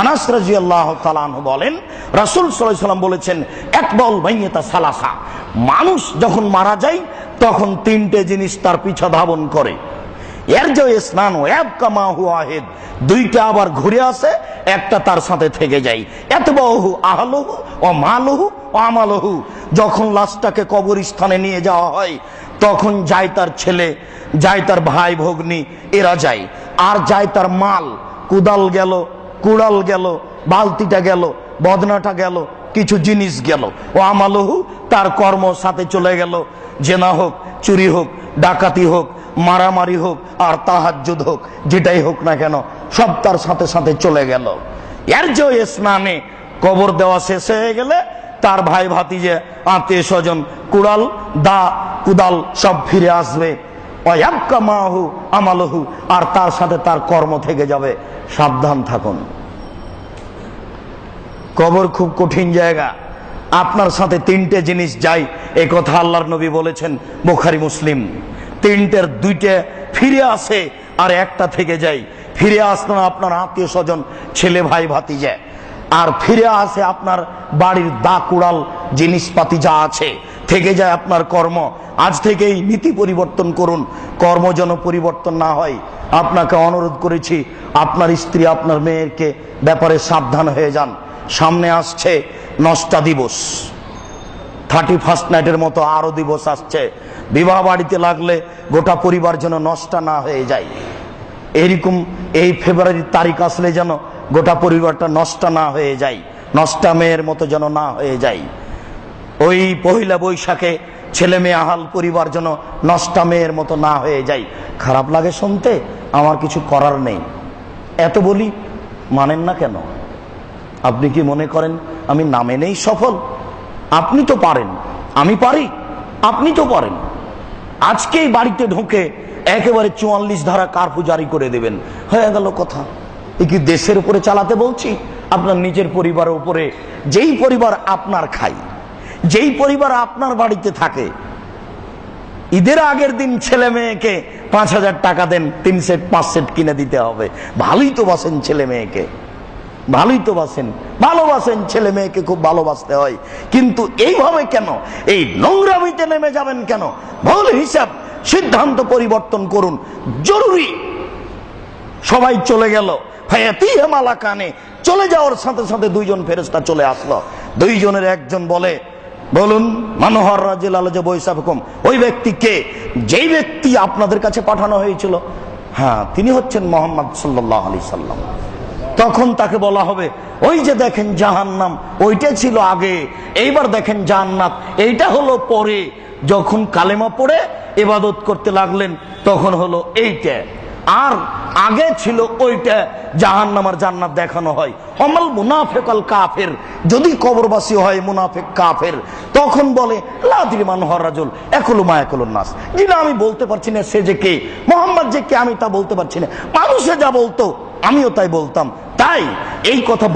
আনাস রাজি আল্লাহ বলেন, রাসুল সাল্লাম বলেছেন একবল মাইয়েতা সালাসা। মানুষ যখন মারা যায়, তখন তিনটে জিনিস তার পিছা ধাবন করে। এর যে স্নান দুইটা আবার ঘুরে আসে, একটা তার সাথে থেকে যায়। এত বহু আহলহু ও মালহু ও আমালহু। যখন লাশটাকে কবরস্থানে নিয়ে যাওয়া হয়, তখন যায় তার ছেলে, যায় তার ভাই ভগ্নী এরা যায়। আর যায় তার মাল। কুদাল গেল কুড়াল গেল, বালতিটা গেল, বদনাটা গেল, কিছু জিনিস গেল। ও আমালহু তার কর্ম সাথে চলে গেল। জেনা হোক, চুরি হোক, ডাকাতি হোক, মারামারি হোক, আর তাহাজ্জুদ হোক, যেটাই হোক না কেন, সব তার সাথে সাথে চলে গেল। এর যে স্নানে কবর দেওয়া শেষ হয়ে গেলে, তার ভাই ভাতিজে, আত্মীয় স্বজন, কুড়াল, দা, কুদাল সব ফিরে আসবে। অয়াক্কা মাহু আমালহু, আর তার সাথে তার কর্ম থেকে যাবে। সাবধান থাকুন। কবর খুব কঠিন জায়গা। আপনার সাথে তিনটে জিনিস যাই এ কথা আল্লাহর নবী বলেছেন, বোখারি, মুসলিম। তিনটের দুইটে ফিরে আসে আর একটা থেকে যায়। ফিরে আসলো না আপনার আত্মীয় স্বজন ছেলে ভাই, ভাতিজা। আর ফিরে আসে আপনার বাড়ির দা কুড়াল জিনিসপাতি যা আছে। থেকে যায় আপনার কর্ম। আজ থেকেই নীতি পরিবর্তন করুন। কর্ম যেন পরিবর্তন না হয়। আপনাকে অনুরোধ করেছি, আপনার স্ত্রী, আপনার মেয়েকে ব্যাপারে সাবধান হয়ে যান। সামনে আসছে নষ্টা দিবস। থার্টি ফার্স্ট নাইটের মতো আরও দিবস আসছে। বিবাহ বাড়িতে লাগলে গোটা পরিবার যেন নষ্টা না হয়ে যায়। এরকম এই ফেব্রুয়ারির তারিখ আসলে যেন গোটা পরিবারটা নষ্ট না হয়ে যায়। নষ্টা মেয়ের মতো যেন না হয়ে যায়। ওই পহিলা বৈশাখে ছেলে মেয়ে আহাল পরিবার যেন নষ্টা মেয়ের মতো না হয়ে যায়। খারাপ লাগে শুনতে, আমার কিছু করার নেই। এত বলি মানেন না কেন? আপনি কি মনে করেন আমি নামে নেই সফল? আপনি তো পারেন। আমি পারি, আপনি তো পারেন। আজকেই বাড়িতে ঢুকে একেবারে চুয়াল্লিশ ধারা কার্ফু জারি করে দেবেন। হয়ে গেল কথা। এ কি দেশের উপরে চালাতে বলছি? আপনার নিজের পরিবারের উপরে যেই পরিবার আপনার খাই যেই পরিবার আপনার বাড়িতে থাকে, ঈদের আগের দিন ছেলে মেয়েকে পাঁচ হাজার টাকা দেন, তিন সেট, পাঁচ সেট কিনে দিতে হবে। ভালোই তো বাসেন ছেলে মেয়েকে। ভালোই তো বাসেন। ভালোবাসেন ছেলে মেয়েকে, খুব ভালোবাসতে হয়। কিন্তু এইভাবে কেন? এই নোংরামিতে নেমে যাবেন কেন? ভুল হিসাব, সিদ্ধান্ত পরিবর্তন করুন। জরুরি। সবাই চলে গেল। কানে চলে যাওয়ার সাথে সাথে দুইজন ফেরেস্তা চলে আসলো। দুইজনের একজন বলে বলুন, মনোহর রাজিল আলজ বৈশাখ হুকুম ওই ব্যক্তি কে? যেই ব্যক্তি আপনাদের কাছে পাঠানো হয়েছিল। হ্যাঁ তিনি হচ্ছেন মোহাম্মদ সাল্লাহ আলি সাল্লাম। তখন তাকে বলা হবে, ওই যে দেখেন জাহান্নাম, ওইটা ছিল আগে, এইবার দেখেন জাহান্নাত এইটা হলো পরে। যখন কালেমা পড়ে এবাদত করতে লাগলেন, তখন হলো এইটা। আর আগে ছিল ওইটা জাহান নামার জান্নাত দেখানো হয়। অমল মুনাফেকাল কাফের, যদি কবরবাসী হয় মুনাফেক কাফের, তখন বলে লাদিমান হরাজুল একলো মা একলো নাস। যেটা আমি বলতে পারছি না, সে যে কে? মোহাম্মদ যে কে, আমি তা বলতে পারছি না। মানুষে যা বলতো, আমিও তাই বলতাম। তাই এই কথা